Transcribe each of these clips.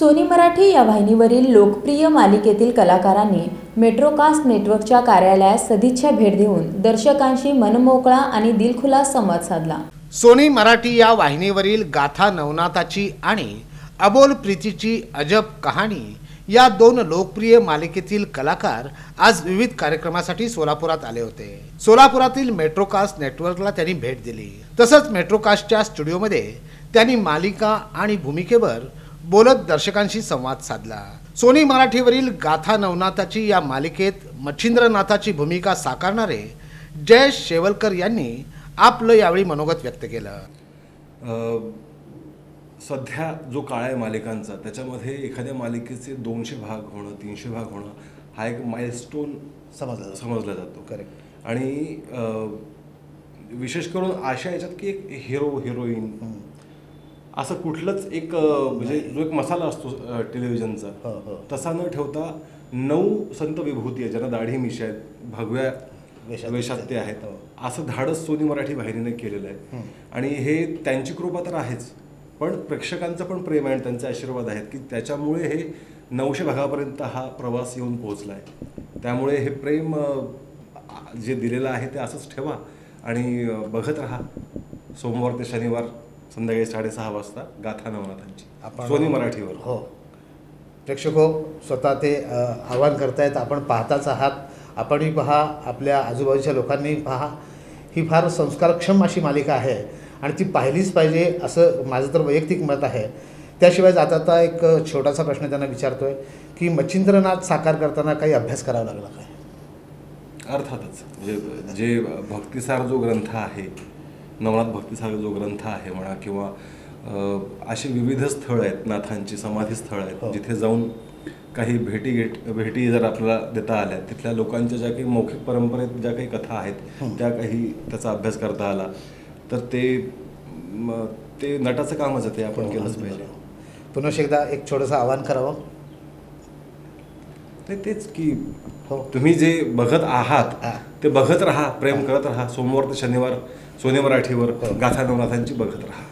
Sony Marathi या वाहिनीवरील लोकप्रिय मालिकेतील कलाकारांनी मेट्रोकास्ट नेटवर्कच्या कार्यालयास सदिच्छा भेट देऊन दर्शकांशी मनमोकळा आणि दिलखुलास संवाद साधला. सोनी मराठी या वाहिनीवरील गाथा नवनाथाची आणि अबोल प्रीतीची अजब कहाणी या दोन लोकप्रिय मालिकेतील कलाकार आज विविध कार्यक्रमासाठी सोलापुरात आले होते. सोलापुरातील मेट्रोकास्ट नेटवर्कला त्यांनी भेट दिली. तसंच मेट्रोकास्टच्या स्टुडिओमध्ये त्यांनी मालिका आणि भूमिकेवर बोलत दर्शकांशी संवाद साधला सोनी मराठीवरील गाथा नवनाथाची या मालिकेत मच्छिंद्रनाथाची भूमिका साकारणारे जयेश शेवलकर यांनी आपलं यावेळी मनोगत व्यक्त केलं सध्या जो काळ आहे मालिकांचा त्याच्यामध्ये एखाद्या मालिकेचे दोनशे भाग होणं तीनशे भाग होणं हा एक माइलस्टोन समजला. समजला जातो Correct. आणि विशेष करून अशा याच्यात की एक हिरो हिरोईन असं कुठलंच एक म्हणजे जो एक मसाला असतो. टेलिव्हिजनचा तसा न ठेवता नऊ संत विभूती आहे ज्यांना दाढी मिशा आहेत भगव्या वेशात ते आहेत. हो. असं धाडस सोनी मराठी वाहिनीने केलेलं आहे. आणि हे त्यांची कृपा तर आहेच पण प्रेक्षकांचं पण प्रेम आहे आणि त्यांचे आशीर्वाद आहेत की त्याच्यामुळे हे नऊशे भागापर्यंत हा प्रवास येऊन पोहोचला आहे त्यामुळे हे प्रेम जे दिलेलं आहे ते असंच ठेवा आणि बघत राहा. सोमवार ते शनिवार संध्याकाळी साडेसहा वाजता गाथा नवनाथांची. आपण- सोनी मराठीवर. हो. प्रेक्षक हो स्वतः ते आवाहन करतायत आपण पाहताच आहात. आपणही पहा आपल्या आजूबाजूच्या लोकांनी पहा. ही फार संस्कारक्षम अशी मालिका आहे आणि ती पाहिलीच पाहिजे असं माझं तर वैयक्तिक मत आहे. त्याशिवाय जाता आता एक छोटासा प्रश्न त्यांना विचारतोय की मच्छिंद्रनाथ साकार करताना काही अभ्यास करावा लागला काय? अर्थातच. जे जे भक्तिसार जो ग्रंथ आहे नवनाथ भक्तिसार जो ग्रंथ आहे म्हणा किंवा अशी विविध स्थळं आहेत नाथांची समाधी स्थळं हो. आहेत जिथे जाऊन काही भेटी गेट भेटी जर आपल्याला देता आल्या तिथल्या लोकांच्या ज्या काही मौखिक परंपरेत ज्या काही कथा आहेत त्या काही त्याचा अभ्यास करता आला तर ते ते नटाचं कामच आहे ते आपण केलंच पाहिजे. पुन्हा एकदा एक छोटंसं आवाहन करावं. ते तेच की हो. तुम्ही जे बघत आहात हा. ते बघत राहा प्रेम करत राहा. सोमवार ते शनिवार सोने मराठीवर हो. गाथा नवनाथांची बघत राहा.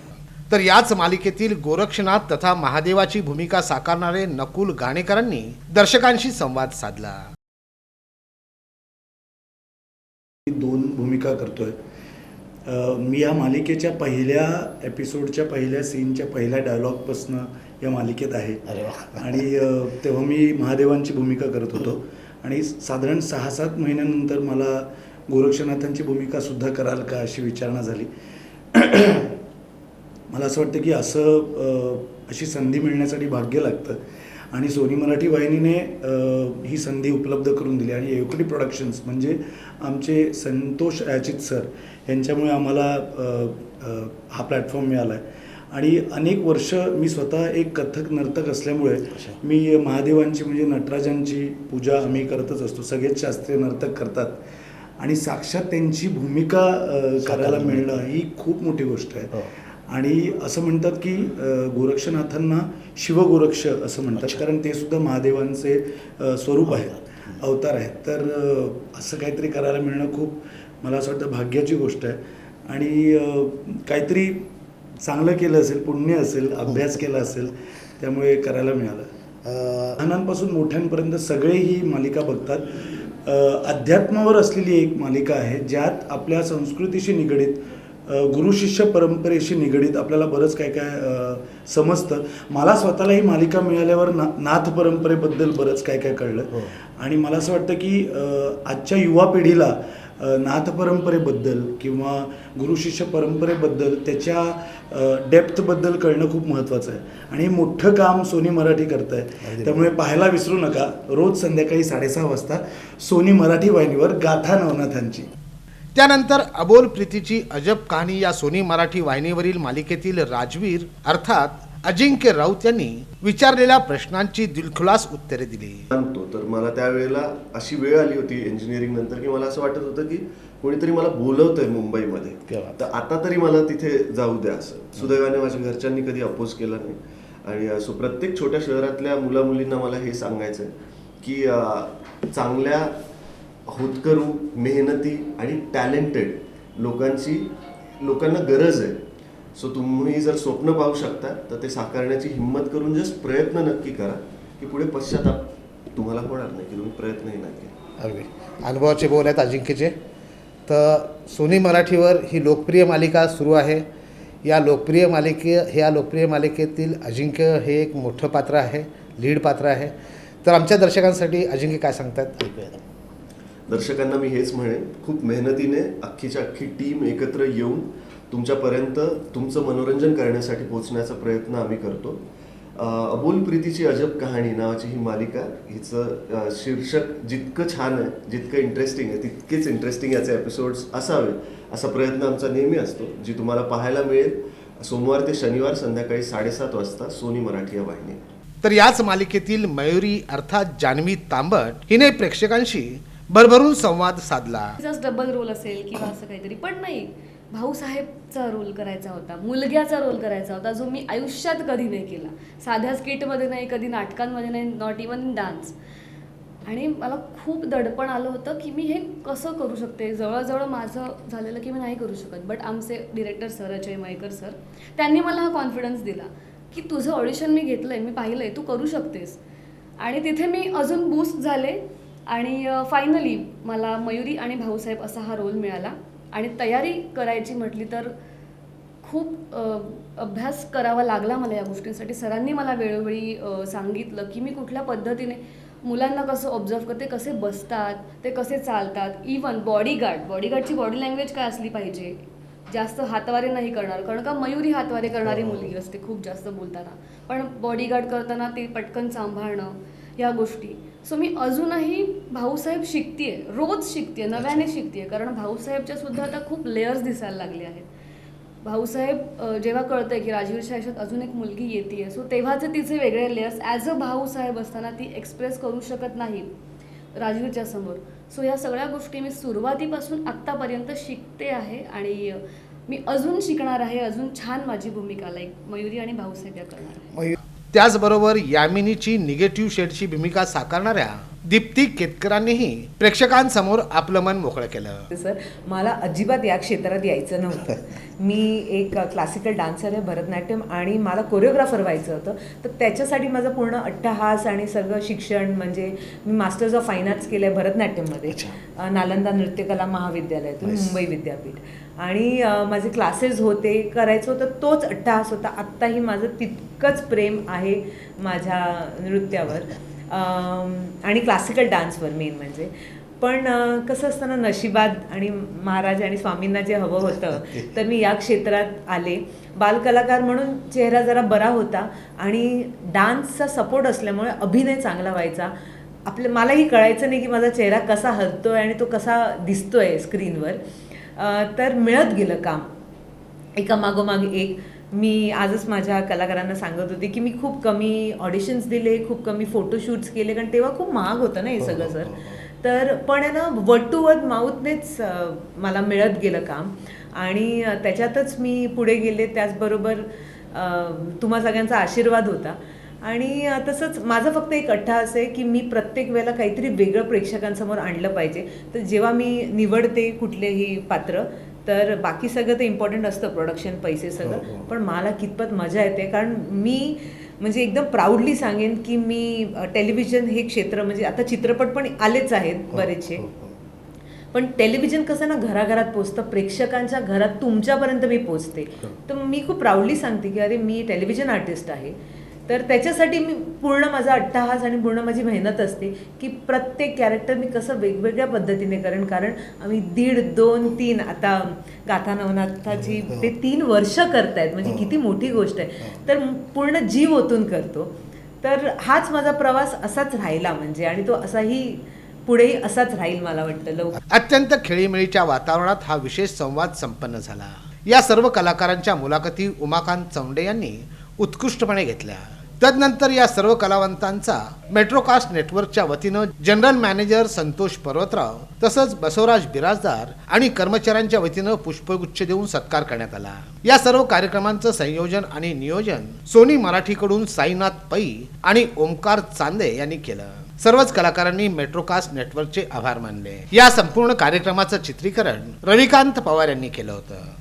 तर याच मालिकेतील गोरक्षनाथ तथा महादेवाची भूमिका साकारणारे नकुल गाणेकरांनी दर्शकांशी संवाद साधला. मी दोन भूमिका करतोय. मी या मालिकेच्या पहिल्या एपिसोडच्या पहिल्या सीनच्या पहिल्या डायलॉगपासनं या मालिकेत आहे. आणि तेव्हा मी महादेवांची भूमिका करत होतो. आणि साधारण सहा सात महिन्यानंतर मला गोरक्षनाथांची भूमिका सुद्धा कराल का अशी विचारणा झाली. मला असं वाटतं की असं अशी संधी मिळण्यासाठी भाग्य लागतं. आणि सोनी मराठी वाहिनीने ही संधी उपलब्ध करून दिली. आणि एवकडी प्रोडक्शन्स म्हणजे आमचे संतोष अयाचित सर यांच्यामुळे आम्हाला हा प्लॅटफॉर्म मिळाला आहे आणि अनेक वर्ष मी स्वतः एक कथक नर्तक असल्यामुळे मी महादेवांची म्हणजे नटराजांची पूजा आम्ही करतच असतो. सगळेच शास्त्रीय नर्तक करतात. आणि साक्षात त्यांची भूमिका करायला मिळणं ही खूप मोठी गोष्ट आहे. हो. आणि असं म्हणतात की गोरक्षनाथांना शिवगोरक्ष असं म्हणतात. कारण ते सुद्धा महादेवांचे स्वरूप आहेत अवतार आहेत. तर असं काहीतरी करायला मिळणं खूप मला असं वाटतं भाग्याची गोष्ट आहे. आणि काहीतरी चांगलं केलं असेल पुण्य असेल अभ्यास केला असेल त्यामुळे करायला मिळालं. लहानांपासून मोठ्यांपर्यंत सगळे ही मालिका बघतात. अध्यात्मावर असलेली एक मालिका आहे ज्यात आपल्या संस्कृतीशी निगडीत गुरु शिष्य परंपरेशी निगडीत आपल्याला बरंच काय काय समजतं मला स्वतःला ही मालिका मिळाल्यावर ना नाथ परंपरेबद्दल बरंच काय काय कळलं हो. आणि मला असं वाटतं की आजच्या युवा पिढीला नाथ परंपरेबद्दल किंवा गुरु शिष्य परंपरेबद्दल त्याच्या डेप्थबद्दल कळणं खूप महत्त्वाचं आहे. आणि हे मोठं काम सोनी मराठी करत आहे त्यामुळे पाहायला विसरू नका. रोज संध्याकाळी साडेसहा वाजता सोनी मराठी वाहिनीवर गाथा नवनाथांची. त्यानंतर अबोल प्रीतीची अजब कहाणी या सोनी मराठी वाहिनीवरील मालिकेतील राजवीर अर्थात अजिंक्य राऊत यांनी विचारलेल्या प्रश्नांची दिलखुलास उत्तरे दिली. सांगतो. तर मला त्यावेळेला अशी वेळ आली होती इंजिनिअरिंग नंतर की मला असं वाटत होतं की कोणीतरी मला बोलवतंय मुंबईमध्ये? तर आता तरी मला तिथे जाऊ द्या असं. सुदैवाने माझ्या घरच्यांनी कधी अपोज केलं नाही. आणि असं प्रत्येक छोट्या शहरातल्या मुला मुलींना मला हे सांगायचं की चांगल्या होतकरू मेहनती आणि टॅलेंटेड लोकांची लोकांना गरज आहे. सो तुम्ही जर स्वप्न पाहू शकता तर ते साकारण्याची हिंमत करून जस्ट प्रयत्न नक्की करा की पुढे पश्चाताप तुम्हाला होणार नाही की तुम्ही प्रयत्नही नाही अगदी. अनुभवाचे बोल आहेत अजिंक्यचे. तर सोनी मराठीवर ही लोकप्रिय मालिका सुरू आहे. या लोकप्रिय मालिके ह्या लोकप्रिय मालिकेतील अजिंक्य हे एक मोठं पात्र आहे लीड पात्र आहे. तर आमच्या दर्शकांसाठी अजिंक्य काय सांगतात ऐकूया दर्शकांना मी हेच म्हणेन खूप मेहनतीने अख्खीच्या अख्खी टीम एकत्र येऊन तुमच्यापर्यंत तुमचं मनोरंजन करण्यासाठी पोहोचण्याचा प्रयत्न आम्ही करतो. अं, अबोल प्रीतीची अजब कहाणी नावाची ही मालिका हिचं शीर्षक जितकं छान आहे जितकं इंटरेस्टिंग आहे तितकेच इंटरेस्टिंग याचे एपिसोड्स असावे असा प्रयत्न आमचा नेहमी असतो जी तुम्हाला पाहायला मिळेल. सोमवार ते शनिवार संध्याकाळी साडेसात वाजता सोनी मराठी या वाहिनी तर याच मालिकेतील मयुरी अर्थात जान्हवी तांबट हिने प्रेक्षकांशी भरभरून संवाद साधला. डबल रोल असेल किंवा असं काहीतरी पण नाही. भाऊसाहेबचा रोल करायचा होता मुलग्याचा रोल करायचा होता जो मी आयुष्यात कधी नाही केला. साध्या स्किटमध्ये नाही कधी नाटकांमध्ये नाही नॉट इवन डान्स आणि मला खूप दडपण आलं होतं की मी हे कसं करू शकते? जवळजवळ माझं झालेलं की मी नाही करू शकत. बट आमचे director sir Ajay Mayekar sir त्यांनी मला हा कॉन्फिडन्स दिला की तुझं ऑडिशन मी घेतलं आहे मी पाहिलं आहे तू करू शकतेस. आणि तिथे मी अजून बूस्ट झाले आणि फायनली मला मयुरी आणि भाऊसाहेब असा हा रोल मिळाला. आणि तयारी करायची म्हटली तर खूप अभ्यास करावा लागला मला या गोष्टींसाठी. सरांनी मला वेळोवेळी सांगितलं की मी कुठल्या पद्धतीने मुलांना कसं ऑब्झर्व करते कसे बसतात ते कसे चालतात. इवन बॉडीगार्ड बॉडीगार्डची बॉडी लँग्वेज काय असली पाहिजे? जास्त हातवारे नाही करणार. कारण का मयुरी हातवारे करणारी मुलगी असते खूप जास्त बोलताना. पण बॉडीगार्ड करताना ते पटकन सांभाळणं या गोष्टी. सो मी अजूनही भाऊसाहेब शिकतेय रोज शिकतेय नव्याने शिकतेय. कारण भाऊसाहेबच्या सुद्धा आता खूप लेयर्स दिसायला लागले आहेत. भाऊसाहेब जेव्हा कळतंय की राजवीरच्या आयुष्यात अजून एक मुलगी येते सो तेव्हाचे तिचे वेगळे लेयर्स ॲज अ भाऊसाहेब असताना ती एक्सप्रेस करू शकत नाही राजवीरच्या समोर. सो या सगळ्या गोष्टी मी सुरुवातीपासून आत्तापर्यंत शिकते आहे आणि मी अजून शिकणार आहे अजून छान माझी भूमिका लाईक मयुरी आणि भाऊसाहेब या करणार आहे मयूर त्याचबरोबर यामिनीची निगेटिव्ह शेडची भूमिका साकारणाऱ्या दीप्ती केतकरांनीही प्रेक्षकांसमोर आपलं मन मोकळं केलं. सर मला अजिबात या क्षेत्रात यायचं नव्हतं. मी एक क्लासिकल डान्सर आहे भरतनाट्यम आणि मला कोरिओग्राफर व्हायचं होतं. तर त्याच्यासाठी माझं पूर्ण अट्टहास आणि सगळं शिक्षण म्हणजे मी मास्टर्स ऑफ फाईन आर्ट्स केलं आहे भरतनाट्यममध्ये नालंदा नृत्यकला महाविद्यालयातून मुंबई विद्यापीठ. आणि माझे क्लासेस होते करायचं होतं तोच अट्टहास होता. आत्ताही माझं तितकंच प्रेम आहे माझ्या नृत्यावर. आणि क्लासिकल डान्सवर मेन म्हणजे. पण कसं असतं ना नशिबात आणि महाराज आणि स्वामींना जे हवं होतं तर मी या क्षेत्रात आले. बालकलाकार म्हणून चेहरा जरा बरा होता आणि डान्सचा सपोर्ट असल्यामुळे अभिनय चांगला व्हायचा. आपलं मलाही कळायचं नाही की माझा चेहरा कसा हलतोय आणि तो कसा दिसतोय स्क्रीनवर अ, तर मिळत गेलं काम. एका मागोमाग एक. मी आजच माझ्या कलाकारांना सांगत होते की मी खूप कमी ऑडिशन्स दिले खूप कमी फोटोशूट्स केले कारण तेव्हा खूप महाग होतं ना हे सगळं सर तर पण आहे ना वर्ड टू वर्ड माऊथनेच मला मिळत गेलं काम. आणि त्याच्यातच मी पुढे गेले त्याचबरोबर तुम्हा सगळ्यांचा आशीर्वाद होता. आणि तसंच माझं फक्त एक अट्टहास आहे की मी प्रत्येक वेळेला काहीतरी वेगळं प्रेक्षकांसमोर आणलं पाहिजे. तर जेव्हा मी निवडते कुठलेही पात्र तर बाकी सगळं तर इम्पॉर्टंट असतं प्रोडक्शन पैसे सगळं. पण मला कितपत मजा येते कारण मी म्हणजे एकदम प्राऊडली सांगेन की मी टेलिव्हिजन हे क्षेत्र म्हणजे आता चित्रपट पण आलेच आहेत बरेचसे. पण टेलिव्हिजन कसं ना घराघरात पोचतं प्रेक्षकांच्या घरात तुमच्यापर्यंत मी पोचते. तर मी खूप प्राऊडली सांगते की अरे मी टेलिव्हिजन आर्टिस्ट आहे. तर त्याच्यासाठी मी पूर्ण माझा अट्टहास आणि पूर्ण माझी मेहनत असते की प्रत्येक कॅरेक्टर मी कसं वेगवेगळ्या पद्धतीने करेन. कारण आम्ही दीड दोन तीन आता गाथा नवनाथाची ते तीन वर्ष करतायत. म्हणजे किती मोठी गोष्ट आहे. तर पूर्ण जीव ओतून करतो. तर हाच माझा प्रवास असाच राहिला म्हणजे. आणि तो असाही पुढेही असाच राहील मला वाटतं लवकर. अत्यंत खेळीमेळीच्या वातावरणात हा विशेष संवाद संपन्न झाला. या सर्व कलाकारांच्या मुलाखती उमाकांत चौंडे यांनी उत्कृष्टपणे घेतल्या. तदनंतर या सर्व कलावंतांचा मेट्रोकास्ट नेटवर्कच्या वतीनं जनरल मॅनेजर संतोष पर्वतराव तसंच बसवराज बिराजदार आणि कर्मचाऱ्यांच्या वतीनं पुष्पगुच्छ देऊन सत्कार करण्यात आला. या सर्व कार्यक्रमांचं संयोजन आणि नियोजन सोनी मराठीकडून साईनाथ पै आणि ओमकार चांदे यांनी केलं. सर्वच कलाकारांनी मेट्रोकास्ट नेटवर्कचे आभार मानले. या संपूर्ण कार्यक्रमाचं चित्रीकरण रविकांत पवार यांनी केलं होतं.